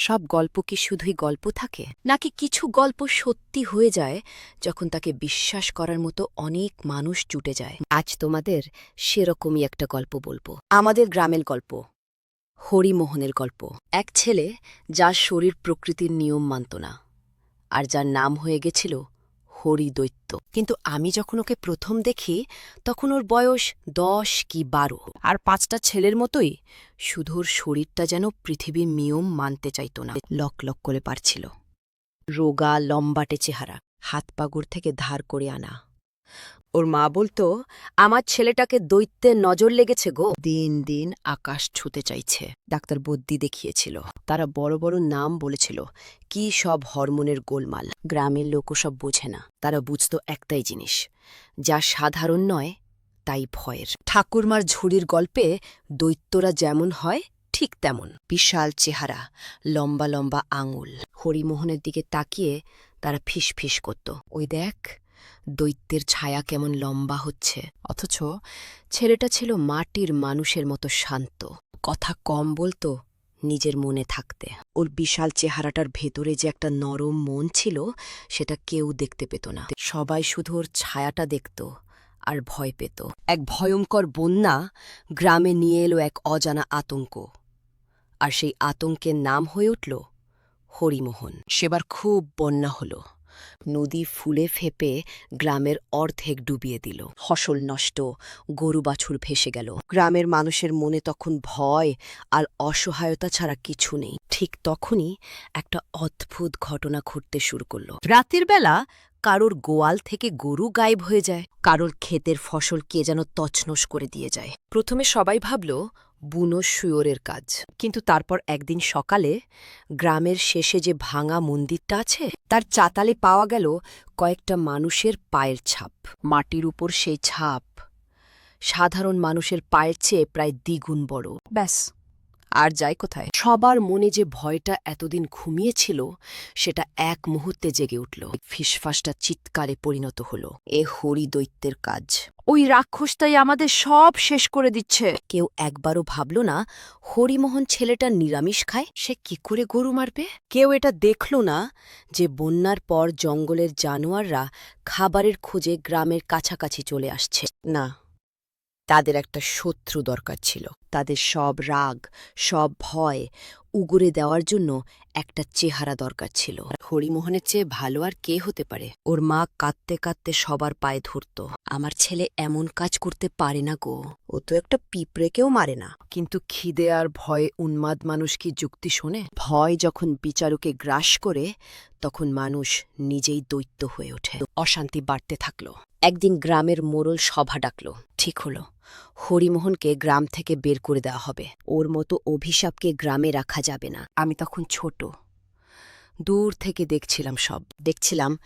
সব গল্প কি শুধুই গল্প থাকে? নাকি কিছু গল্প সত্যি হয়ে যায় যখন তাকে বিশ্বাস করার মতো অনেক মানুষ জুটে যায়? আজ তোমাদের সেরকমই একটা গল্প বলব। আমাদের গ্রামের গল্প হরিমোহনের গল্প। এক ছেলে যার শরীর প্রকৃতির নিয়ম মানত না আর যার নাম হয়ে গেছিল হরিদৈত্য। কিন্তু আমি যখন ওকে প্রথম দেখি, তখন ওর বয়স দশ কি বারো। আর পাঁচটা ছেলের মতোই শুধুর শরীরটা যেন পৃথিবীর নিয়ম মানতে চাইত না। লক লক করে পারছিল। রোগা লম্বাটে চেহারা, হাত পাগুর থেকে ধার করে আনা। ওর মা বলতো, আমার ছেলেটাকে দৈত্যের নজর লেগেছে গো। দিন দিন আকাশ ছুতে চাইছে। ডাক্তার বদ্যি দেখিয়েছিল। তারা বড় বড় নাম বলেছিল, কি সব হরমোনের গোলমাল? গ্রামের লোকও সব বোঝে না। তারা বুঝত একটাই জিনিস, যা সাধারণ নয়, তাই ভয়ের। ঠাকুরমার ঝুড়ির গল্পে দৈত্যরা যেমন হয়, ঠিক তেমন। বিশাল চেহারা, লম্বা লম্বা আঙুল। হরিমোহনের দিকে তাকিয়ে তারা ফিস ফিস করত। ওই দেখ দৈত্যের ছায়া কেমন লম্বা হচ্ছে। অথচ ছেলেটা ছিল মাটির মানুষের মতো শান্ত। কথা কম বলতো নিজের মনে থাকতে। ওর বিশাল চেহারাটার ভেতরে যে একটা নরম মন ছিল, সেটা কেউ দেখতে পেত না। সবাই শুধু ওর ছায়াটা দেখত আর ভয় পেত। এক ভয়ঙ্কর বন্যা গ্রামে নিয়ে এলো এক অজানা আতঙ্ক। আর সেই আতঙ্কের নাম হয়ে উঠল হরিমোহন। সেবার খুব বন্যা হল। নদী ফুলে ফেপে গ্রামের অর্ধেক ডুবিয়ে দিল। ফসল নষ্ট, গরু বাছুর ভেসে গেল। গ্রামের মানুষের মনে তখন ভয় আর অসহায়তা ছাড়া কিছু নেই। ঠিক তখনই একটা অদ্ভুত ঘটনা ঘটতে শুরু করল। রাতের বেলা কারোর গোয়াল থেকে গরু গায়েব হয়ে যায়, কারোর ক্ষেতের ফসল কে যেন তছনছ করে দিয়ে যায়। প্রথমে সবাই ভাবল, বুনো শুয়োরের কাজ। কিন্তু তারপর একদিন সকালে গ্রামের শেষে যে ভাঙা মন্দিরটা আছে, তার চাতালে পাওয়া গেল কয়েকটা মানুষের পায়ের ছাপ। মাটির উপর সেই ছাপ। সাধারণ মানুষের পায়ের চেয়ে প্রায় দ্বিগুণ বড়। ব্যাস। আর যাই কোথায়? সবার মনে যে ভয়টা এতদিন ঘুমিয়েছিল সেটা এক মুহূর্তে জেগে উঠল। ফিসফাসটা চিৎকারে পরিণত হল। এ হরি দৈত্যের কাজ। ওই রাক্ষসটাই আমাদের সব শেষ করে দিচ্ছে। কেউ একবারও ভাবল না হরিমোহন ছেলেটা নিরামিষ খায়? সে কি করে গরু মারবে? কেউ এটা দেখল না যে বন্যার পর জঙ্গলের জানোয়াররা খাবারের খোঁজে গ্রামের কাছাকাছি চলে আসছে। না তাদের একটা শত্রু দরকার ছিল। তাদের সব রাগ, সব ভয় উগুরে দেওয়ার জন্য একটা চেহারা দরকার ছিল। হরিমোহনের চেয়ে ভালো আর কে হতে পারে? ওর মা কাঁদতে কাঁদতে সবার পায়ে ধরত। আমার ছেলে এমন কাজ করতে পারে না গো। ও তো একটা পিঁপড়েকেও মারে না। কিন্তু খিদে আর ভয়ে উন্মাদ মানুষ কি যুক্তি শোনে? ভয় যখন বিচারকে গ্রাস করে, তখন মানুষ নিজেই দৈত্য হয়ে ওঠে। অশান্তি বাড়তে থাকল। একদিন গ্রামের মোড়ল সভা ডাকল। ঠিক হলো। হরিমোহনকে গ্রাম থেকে বের করে দেওয়া হবে। ওর মতো অভিশাপকে গ্রামে রাখা যাবে না। আমি তখন ছোট। দূর থেকে দেখছিলাম সব। দেখছিলাম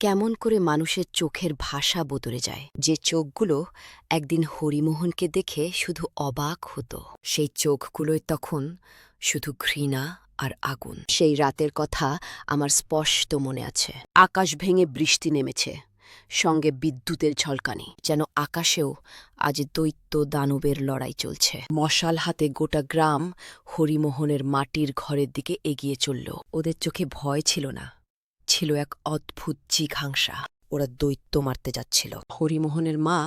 কেমন করে মানুষের চোখের ভাষা বদলে যায়। যে চোখগুলো একদিন হরিমোহনকে দেখে শুধু অবাক হতো, সেই চোখগুলোয় তখন শুধু ঘৃণা আর আগুন। সেই রাতের কথা আমার স্পষ্ট মনে আছে। আকাশ ভেঙে বৃষ্টি নেমেছে। সঙ্গে বিদ্যুতের ঝলকানি যেন আকাশেও আজ দৈত্য দানবের লড়াই চলছে। মশাল হাতে গোটা গ্রাম হরিমোহনের মাটির ঘরের দিকে এগিয়ে চলল। ওদের চোখে ভয় ছিল না, ছিল এক অদ্ভুত জিঘাংসা। ওরা দৈত্য মারতে যাচ্ছিল। হরিমোহনের মা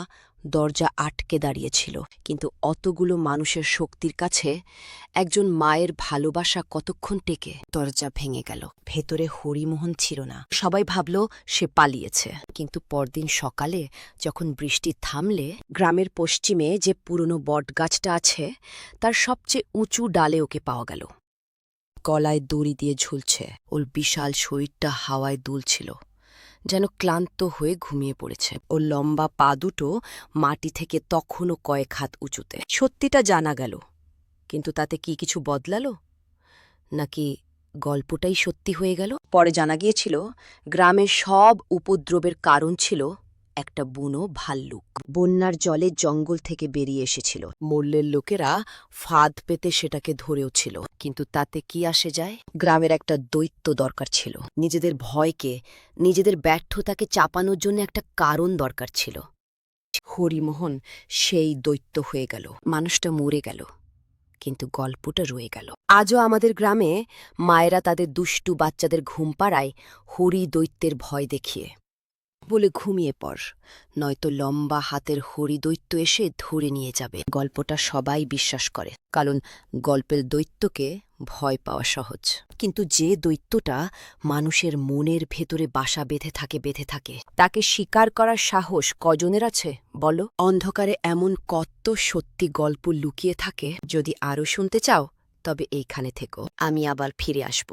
দরজা আটকে দাঁড়িয়েছিল। কিন্তু অতগুলো মানুষের শক্তির কাছে একজন মায়ের ভালোবাসা কতক্ষণ টেকে? দরজা ভেঙে গেল। ভেতরে হরিমোহন ছিল না। সবাই ভাবল সে পালিয়েছে। কিন্তু পরদিন সকালে যখন বৃষ্টি থামলে, গ্রামের পশ্চিমে যে পুরনো বটগাছটা আছে, তার সবচেয়ে উঁচু ডালে ওকে পাওয়া গেল। গলায় দড়ি দিয়ে ঝুলছে। ওর বিশাল শরীরটা হাওয়ায় দুলছিল। যেন ক্লান্ত হয়ে ঘুমিয়ে পড়েছে। ও লম্বা পা দুটো মাটি থেকে তখনও কয়েক হাত উঁচুতে। সত্যিটা জানা গেল। কিন্তু তাতে কি কিছু বদলালো? নাকি গল্পটাই সত্যি হয়ে গেল? পরে জানা গিয়েছিল, গ্রামের সব উপদ্রবের কারণ ছিল একটা বুনো ভাল্লুক। বন্যার জলে জঙ্গল থেকে বেরিয়ে এসেছিল। মল্লের লোকেরা ফাঁদ পেতে সেটাকে ধরেও ছিল কিন্তু তাতে কি আসে যায়? গ্রামের একটা দৈত্য দরকার ছিল। নিজেদের ভয়কে নিজেদের ব্যর্থতাকে চাপানোর জন্য একটা কারণ দরকার ছিল। হরিমোহন সেই দৈত্য হয়ে গেল। মানুষটা মরে গেল কিন্তু গল্পটা রয়ে গেল। আজও আমাদের গ্রামে মায়েরা তাদের দুষ্টু বাচ্চাদের ঘুম পাড়ায় হরি দৈত্যের ভয় দেখিয়ে। বলে ঘুমিয়ে পড়, নয়তো লম্বা হাতের হরি দৈত্য এসে ধরে নিয়ে যাবে। গল্পটা সবাই বিশ্বাস করে, কারণ গল্পের দৈত্যকে ভয় পাওয়া সহজ। কিন্তু যে দৈত্যটা মানুষের মনের ভেতরে বাসা বেঁধে থাকে বেঁধে থাকে, তাকে স্বীকার করার সাহস কজনের আছে, বলো? অন্ধকারে এমন কত সত্যি গল্প লুকিয়ে থাকে, যদি আরও শুনতে চাও, তবে এইখানে থেকো। আমি আবার ফিরে আসব।